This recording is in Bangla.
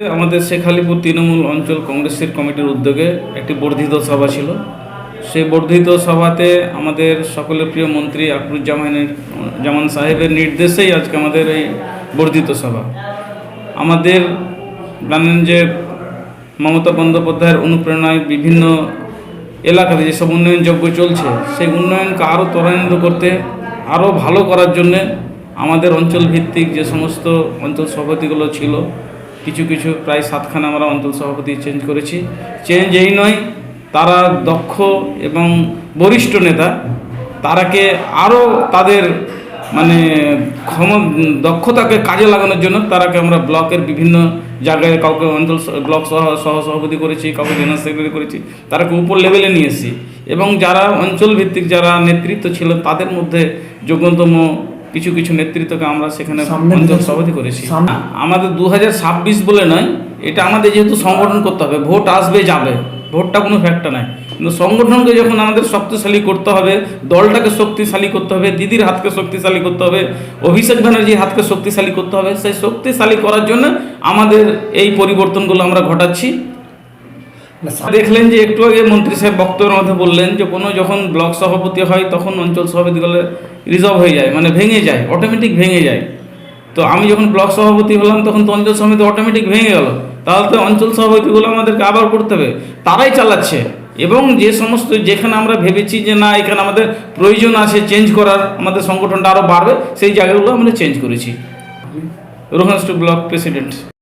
আমাদের শেখালিপুর তৃণমূল অঞ্চল কংগ্রেসের কমিটির উদ্যোগে একটি বর্ধিত সভা ছিল। সেই বর্ধিত সভাতে আমাদের সকলের প্রিয় মন্ত্রী আকরুজ্জামানের জামান সাহেবের নির্দেশেই আজকে আমাদের এই বর্ধিত সভা। আমাদের জানেন যে মমতা বন্দ্যোপাধ্যায়ের অনুপ্রেরণায় বিভিন্ন এলাকাতে যেসব উন্নয়ন উন্নয়নযোগ্য চলছে, সেই উন্নয়নকে আরও ত্বরান্বিত করতে আরও ভালো করার জন্যে আমাদের অঞ্চল ভিত্তিক যে সমস্ত অঞ্চল সভাপতিগুলো ছিল কিছু কিছু প্রায় সাতখানা আমরা অঞ্চল সভাপতি চেঞ্জ করেছি। চেঞ্জ এই নয়, তারা দক্ষ এবং বরিষ্ঠ নেতা, তারাকে আরও তাদের মানে ক্ষম, দক্ষতাকে কাজে লাগানোর জন্য তারাকে আমরা ব্লকের বিভিন্ন জায়গায় কাউকে অঞ্চল ব্লক সহ সহ সভাপতি করেছি, কাউকে জেনারেল সেক্রেটারি করেছি, তারাকে উপর লেভেলে নিয়ে এসেছি। এবং যারা অঞ্চল ভিত্তিক যারা নেতৃত্ব ছিল, তাদের মধ্যে যোগ্যতম কিছু কিছু নেতৃত্বকে আমরা সেখানে সভাপতি করেছি আমাদের দু হাজার ছাব্বিশ বলে নয় এটা আমাদের যেহেতু সংগঠন করতে হবে ভোট আসবে যাবে। ভোটটা কোনো ফ্যাক্টর নাই। কিন্তু সংগঠনকে যখন আমাদের শক্তিশালী করতে হবে দলটাকে শক্তিশালী করতে হবে দিদির হাতকে শক্তিশালী করতে হবে অভিষেক ব্যানার্জির হাতকে শক্তিশালী করতে হবে সেই শক্তিশালী করার জন্য আমাদের এই পরিবর্তনগুলো আমরা ঘটাচ্ছি। দেখলেন যে একটু আগে মন্ত্রী সাহেব বক্তব্যের মধ্যে বললেন যে কোনো যখন ব্লক সভাপতি হয় তখন অঞ্চল সভাপতিগুলো রিজার্ভ হয়ে যায় মানে ভেঙে যায় অটোমেটিক ভেঙে যায়। তো আমি যখন ব্লক সভাপতি হলাম তখন তো অঞ্চল সমিতি অটোমেটিক ভেঙে গেল। তাহলে তো অঞ্চল সভাপতিগুলো আমাদেরকে আবার করতে হবে। তারাই চালাচ্ছে। এবং যে সমস্ত যেখানে আমরা ভেবেছি যে না, এখানে আমাদের প্রয়োজন আছে চেঞ্জ করার, আমাদের সংগঠনটা আরও বাড়বে, সেই জায়গাগুলো আমরা চেঞ্জ করেছি। রোহান্স টু ব্লক প্রেসিডেন্ট।